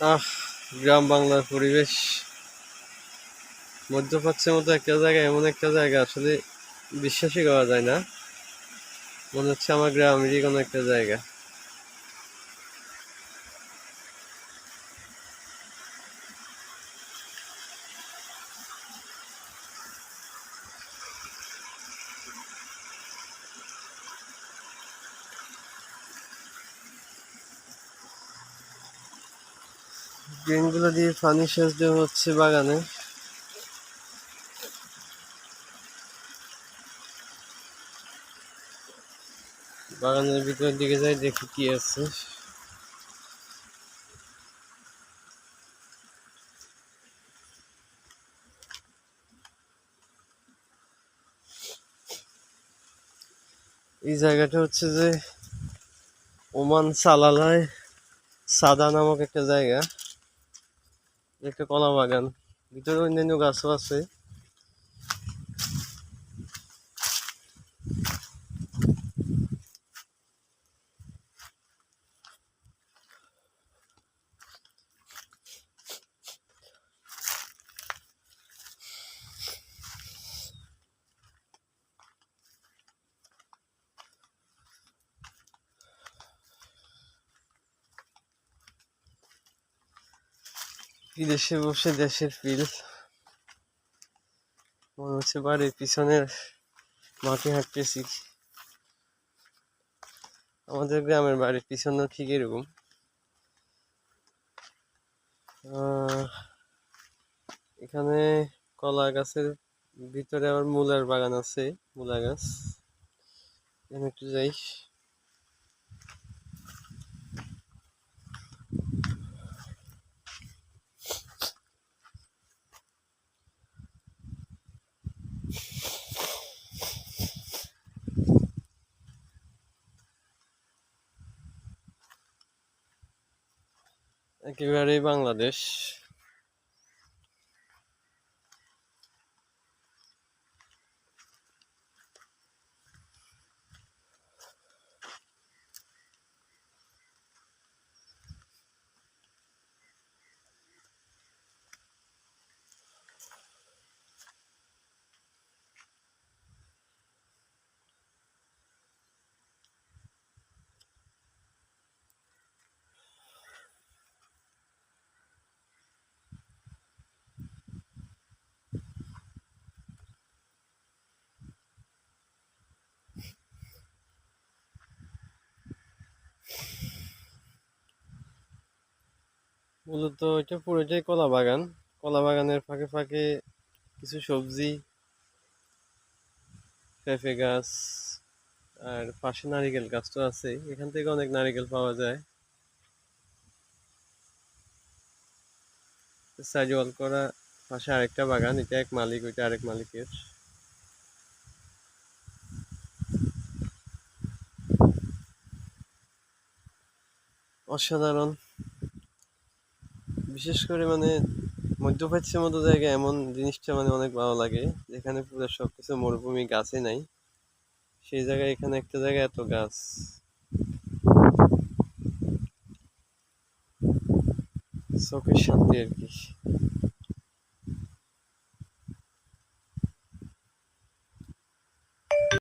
আহ, গ্রাম বাংলার পরিবেশ। মধ্যপ্রাচ্যের মতো একটা জায়গা, এমন একটা জায়গা আসলে বিশ্বাসই করা যায় না। মনে হচ্ছে আমার গ্রামেরই কোনো একটা জায়গা। ড্রেনগুলো দিয়ে পানি সেচ দেওয়া হচ্ছে বাগানে। বাগানের ভিতরের দিকে যাই, দেখি কি আছে। এই জায়গাটা হচ্ছে যে ওমান সালালায় সাদা নামক একটা জায়গা। একটা কলা বাগান। ভিতরে অন্যান্য গাছও আছে। বিদেশে বসে দেশের ফিল মনে হচ্ছে বাড়ির পিছনের মাঠে হাঁটতেছি। আমাদের গ্রামের বাড়ির পিছনে ঠিক এরকম। এখানে কলা গাছের ভিতরে আবার মূলার বাগান আছে, মূলা গাছ। এখানে একটু যাই। একেবারেই বাংলাদেশ। মূলত এটা পুরোটাই কলা বাগান। কলা বাগানের ফাঁকে ফাঁকে কিছু সবজি, পেঁপে গাছ, আর পাশে নারিকেল গাছ তো আছে এখান থেকে অনেক নারিকেল পাওয়া যায়। সাইড করা পাশে আরেকটা বাগান, এটা এক মালিক, ওইটা আরেক মালিকের। অসাধারণ। বিশেষ করে মানে মধ্যপ্রাচ্যের মতো জায়গায় এমন জিনিসটা মানে অনেক ভালো লাগে, যেখানে পুরো সব কিছু মরুভূমি গাছে নাই। সেই জায়গায় এখানে একটা জায়গায় এত গাছ। চোখের শান্তি আর কি।